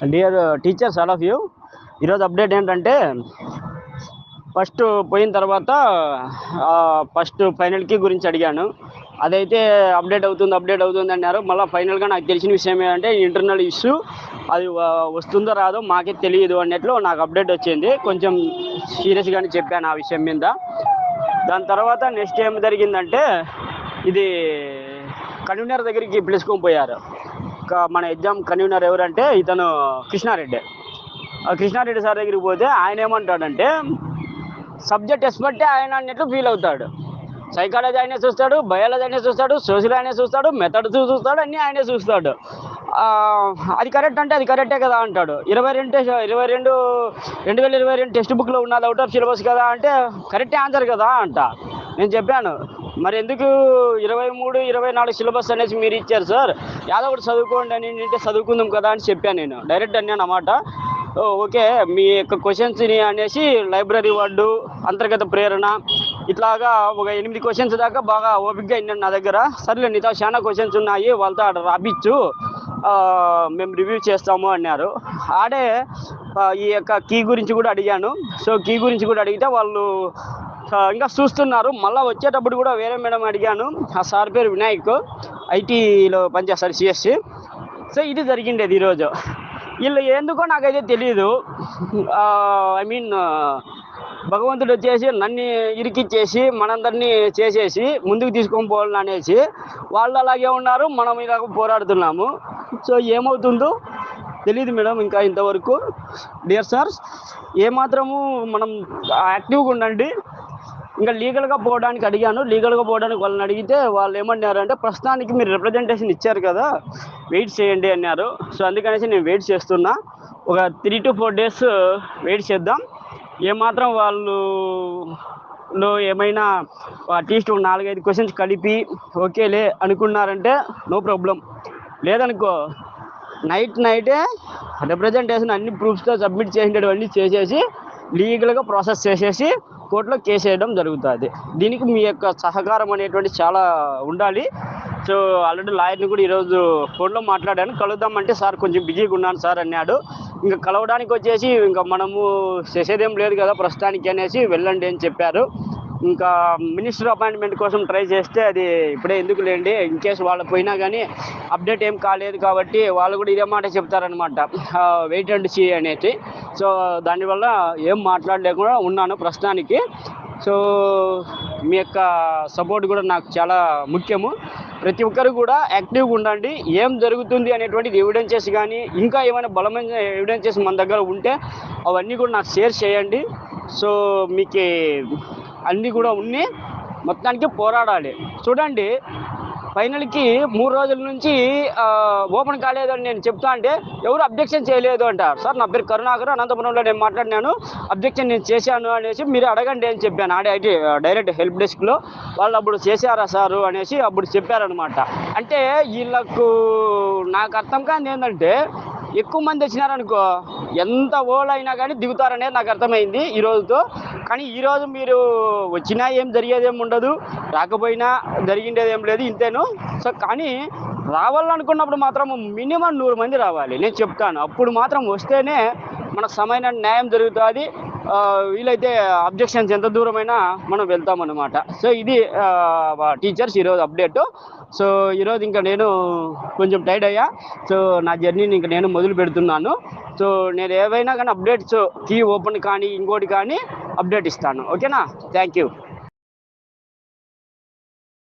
Dear teachers all of you ఈరోజు update ఏంటంటే first పోయిన తర్వాత ఫస్ట్ ఫైనల్కి గురించి అడిగాను. అదైతే అప్డేట్ అవుతుంది అప్డేట్ అవుతుంది అన్నారు. మళ్ళీ ఫైనల్గా నాకు తెలిసిన విషయం ఏంటంటే ఇంటర్నల్ ఇష్యూ అది వ- వస్తుందో రాదో మాకే తెలియదు అన్నట్లు నాకు అప్డేట్ వచ్చింది. కొంచెం సీరియస్గానే చెప్పాను ఆ విషయం మీద. దాని తర్వాత నెక్స్ట్ ఏం జరిగిందంటే ఇది కన్వీనర్ దగ్గరికి పిలుచుకొని పోయారు మన ఎగ్జామ్ కన్వీనర్ ఎవరంటే ఇతను కృష్ణారెడ్డి. కృష్ణారెడ్డి సార్ దగ్గరికి పోతే ఆయన ఏమంటాడంటే సబ్జెక్ట్ ఎక్స్పర్టే ఆయన అన్నట్లు ఫీల్ అవుతాడు. సైకాలజీ ఆయనే చూస్తాడు బయాలజీ ఆయనే చూస్తాడు సోషల్ ఆయనే చూస్తాడు మెథడ్స్ చూస్తాడు అన్నీ ఆయనే చూస్తాడు. అది కరెక్ట్ అంటే అది కరెక్టే కదా అంటాడు. ఇరవై రెండు టెస్ట్ ఇరవై రెండు రెండు వేల ఇరవై రెండు టెక్స్ట్ బుక్లో ఉన్నది అవుట్ ఆఫ్ సిలబస్ కదా అంటే కరెక్టే ఆన్సర్ కదా అంట. నేను చెప్పాను. మరి ఎందుకు ఇరవై మూడు ఇరవై నాలుగు సిలబస్ అనేసి మీరు ఇచ్చారు సార్. యాదో ఒకటి చదువుకోండి అని అంటే చదువుకుందాం కదా అని చెప్పాను నేను. డైరెక్ట్ అన్నాను అన్నమాట. ఓకే. మీ యొక్క క్వశ్చన్స్ని అనేసి లైబ్రరీ వార్డు అంతర్గత ప్రేరణ ఇట్లాగా ఒక ఎనిమిది క్వశ్చన్స్ దాకా బాగా ఓపిక్గా అయినాడు నా దగ్గర. సర్లే నీతో చాలా క్వశ్చన్స్ ఉన్నాయి. వాళ్ళతో ఆడ రాపిచ్చు. మేము రివ్యూ చేస్తాము అన్నారు. ఆడే ఈ యొక్క కీ గురించి కూడా అడిగాను. సో కీ గురించి కూడా అడిగితే వాళ్ళు ఇంకా చూస్తున్నారు. మళ్ళీ వచ్చేటప్పుడు కూడా వేరే మేడం అడిగాను. ఆ సార్ పేరు వినాయక్. ఐటీలో పనిచేస్తారు సిఎస్సి సో. ఇది జరిగిండేది ఈరోజు. వీళ్ళు ఎందుకో నాకైతే తెలియదు ఐ మీన్ భగవంతుడు వచ్చేసి నన్ను ఇరికిచ్చేసి మనందరినీ చేసేసి ముందుకు తీసుకొని పోవాలని అనేసి వాళ్ళు అలాగే ఉన్నారు. మనం ఇలాగ పోరాడుతున్నాము. సో ఏమవుతుందో తెలియదు మేడం ఇంకా ఇంతవరకు. డియర్ సార్స్ ఏమాత్రము మనం యాక్టివ్గా ఉండండి. ఇంకా లీగల్గా పోవడానికి అడిగాను. లీగల్గా పోవడానికి వాళ్ళని అడిగితే వాళ్ళు ఏమన్నారు అంటే ప్రస్తుతానికి మీరు రిప్రజెంటేషన్ ఇచ్చారు కదా వెయిట్ చేయండి అన్నారు. సో అందుకనేసి నేను వెయిట్ చేస్తున్నా. ఒక three to four days wait చేద్దాం. ఏమాత్రం వాళ్ళు లో ఏమైనా అట్లీస్ట్ ఒక నాలుగైదు క్వశ్చన్స్ కలిపి ఓకేలే అనుకున్నారంటే నో ప్రాబ్లం. లేదనుకో నైట్ నైటే రిప్రజెంటేషన్ అన్ని ప్రూఫ్స్తో సబ్మిట్ చేసినటువంటి చేసేసి లీగల్గా ప్రాసెస్ చేసేసి కోర్టులో కేసు వేయడం జరుగుతుంది. దీనికి మీ యొక్క సహకారం అనేటువంటి చాలా ఉండాలి. సో ఆల్రెడీ లాయర్ని కూడా ఈరోజు ఫోన్లో మాట్లాడాను. కలుద్దామంటే సార్ కొంచెం బిజీగా ఉన్నాను సార్ అన్నాడు. ఇంకా కలవడానికి వచ్చేసి ఇంకా మనము చేసేదేం లేదు కదా ప్రస్తుతానికి అనేసి వెళ్ళండి అని చెప్పారు. ఇంకా మినిస్టర్ అపాయింట్మెంట్ కోసం ట్రై చేస్తే అది ఇప్పుడే ఎందుకు లేండి? ఇన్ కేసు వాళ్ళు పోయినా కానీ అప్డేట్ ఏం కాలేదు కాబట్టి వాళ్ళు కూడా ఇదే మాట చెప్తారనమాట వెయిట్ అండ్ సీ అనేది. సో దానివల్ల ఏం మాట్లాడలేకుండా ఉన్నాను ప్రస్తుతానికి. సో మీ యొక్క సపోర్ట్ కూడా నాకు చాలా ముఖ్యము. ప్రతి ఒక్కరు కూడా యాక్టివ్గా ఉండండి. ఏం జరుగుతుంది అనేటువంటిది ఎవిడెన్సెస్ కానీ ఇంకా ఏమైనా బలమైన ఎవిడెన్సెస్ మన దగ్గర ఉంటే అవన్నీ కూడా నాకు షేర్ చేయండి. సో మీకు అన్నీ కూడా ఉన్ని మొత్తానికి పోరాడాలి. చూడండి ఫైనల్కి మూడు రోజుల నుంచి ఓపెన్ కాలేదు అని నేను చెప్తా అంటే ఎవరు అబ్జెక్షన్ చేయలేదు అంటారు. సార్ నా పేరు కరుణాకర్ అనంతపురంలో నేను మాట్లాడినాను. అబ్జెక్షన్ నేను చేశాను అనేసి మీరు అడగండి అని చెప్పాను. ఆడే ఐటీ డైరెక్ట్ హెల్ప్ డెస్క్లో వాళ్ళు అప్పుడు చేశారా సారు అనేసి అప్పుడు చెప్పారనమాట అంటే వీళ్ళకు నాకు అర్థం కాదు ఏంటంటే ఎక్కువ మంది వచ్చినారనుకో ఎంత ఓల్డ్ అయినా కానీ దిగుతారనేది నాకు అర్థమైంది ఈ రోజుతో. కానీ ఈరోజు మీరు వచ్చినా ఏం జరిగేదేం ఉండదు. రాకపోయినా జరిగిండేది ఏం లేదు ఇంతేను. సో కానీ రావాలనుకున్నప్పుడు మాత్రం మినిమం నూరు మంది రావాలి. నేను చెప్తాను. అప్పుడు మాత్రం వస్తేనే మనకు సమైన న్యాయం జరుగుతుంది. వీలైతే అబ్జెక్షన్స్ ఎంత దూరమైనా మనం వెళ్తామన్నమాట. సో ఇది టీచర్స్ ఈరోజు అప్డేట్. సో ఈరోజు ఇంకా నేను కొంచెం టైర్డ్ అయ్యా. సో నా జర్నీని ఇంకా నేను మొదలు పెడుతున్నాను. సో నేను ఏవైనా కానీ అప్డేట్స్ కీ ఓపెన్ కానీ ఇంకోటి కానీ అప్డేట్ ఇస్తాను. ఓకేనా? Thank you.